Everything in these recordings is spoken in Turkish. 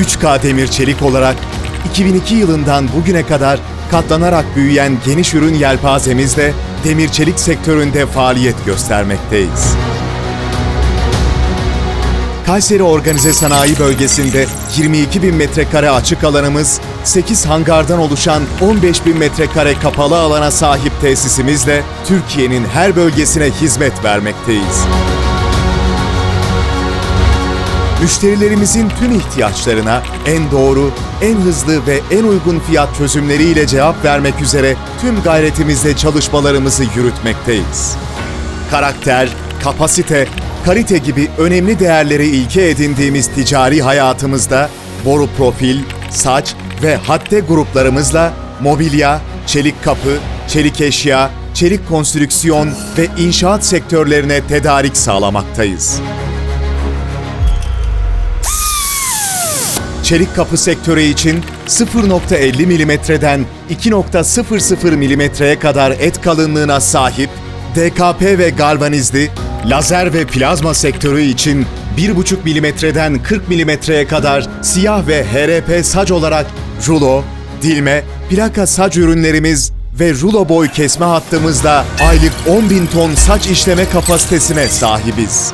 3K Demir Çelik olarak 2002 yılından bugüne kadar katlanarak büyüyen geniş ürün yelpazemizle demir çelik sektöründe faaliyet göstermekteyiz. Kayseri Organize Sanayi Bölgesi'nde 22 bin metrekare açık alanımız, 8 hangardan oluşan 15 bin metrekare kapalı alana sahip tesisimizle Türkiye'nin her bölgesine hizmet vermekteyiz. Müşterilerimizin tüm ihtiyaçlarına en doğru, en hızlı ve en uygun fiyat çözümleriyle cevap vermek üzere tüm gayretimizle çalışmalarımızı yürütmekteyiz. Karakter, kapasite, kalite gibi önemli değerleri ilke edindiğimiz ticari hayatımızda boru profil, saç ve hatte gruplarımızla mobilya, çelik kapı, çelik eşya, çelik konstrüksiyon ve inşaat sektörlerine tedarik sağlamaktayız. Çelik kapı sektörü için 0.50 milimetreden 2.00 milimetreye kadar et kalınlığına sahip DKP ve galvanizli, lazer ve plazma sektörü için 1.5 milimetreden 40 milimetreye kadar siyah ve HRP saç olarak rulo, dilme, plaka saç ürünlerimiz ve rulo boy kesme hattımızla aylık 10.000 ton saç işleme kapasitesine sahibiz.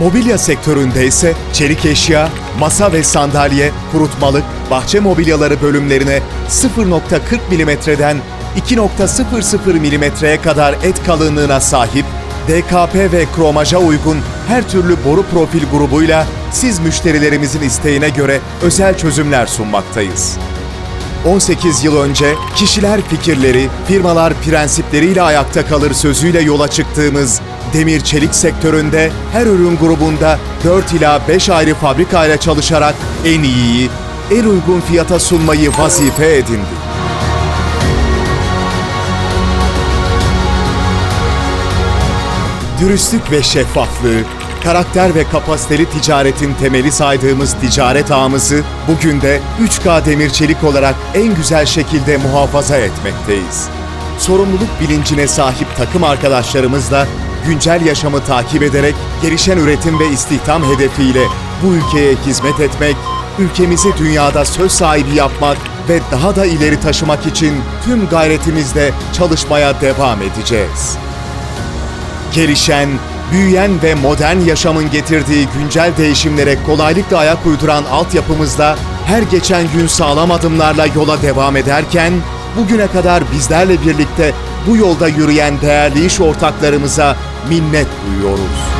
Mobilya sektöründe ise çelik eşya, masa ve sandalye, kurutmalık, bahçe mobilyaları bölümlerine 0.40 milimetreden 2.00 milimetreye kadar et kalınlığına sahip DKP ve kromaja uygun her türlü boru profil grubuyla siz müşterilerimizin isteğine göre özel çözümler sunmaktayız. 18 yıl önce kişiler fikirleri, firmalar prensipleriyle ayakta kalır sözüyle yola çıktığımız demir çelik sektöründe her ürün grubunda 4 ila 5 ayrı fabrikayla çalışarak en iyiyi, en uygun fiyata sunmayı vazife edindik. Dürüstlük ve şeffaflığı, karakter ve kapasiteli ticaretin temeli saydığımız ticaret ağımızı bugün de 3K Demir Çelik olarak en güzel şekilde muhafaza etmekteyiz. Sorumluluk bilincine sahip takım arkadaşlarımızla güncel yaşamı takip ederek gelişen üretim ve istihdam hedefiyle bu ülkeye hizmet etmek, ülkemizi dünyada söz sahibi yapmak ve daha da ileri taşımak için tüm gayretimizle çalışmaya devam edeceğiz gelişen, büyüyen ve modern yaşamın getirdiği güncel değişimlere kolaylıkla ayak uyduran altyapımızla her geçen gün sağlam adımlarla yola devam ederken, bugüne kadar bizlerle birlikte bu yolda yürüyen değerli iş ortaklarımıza minnet duyuyoruz.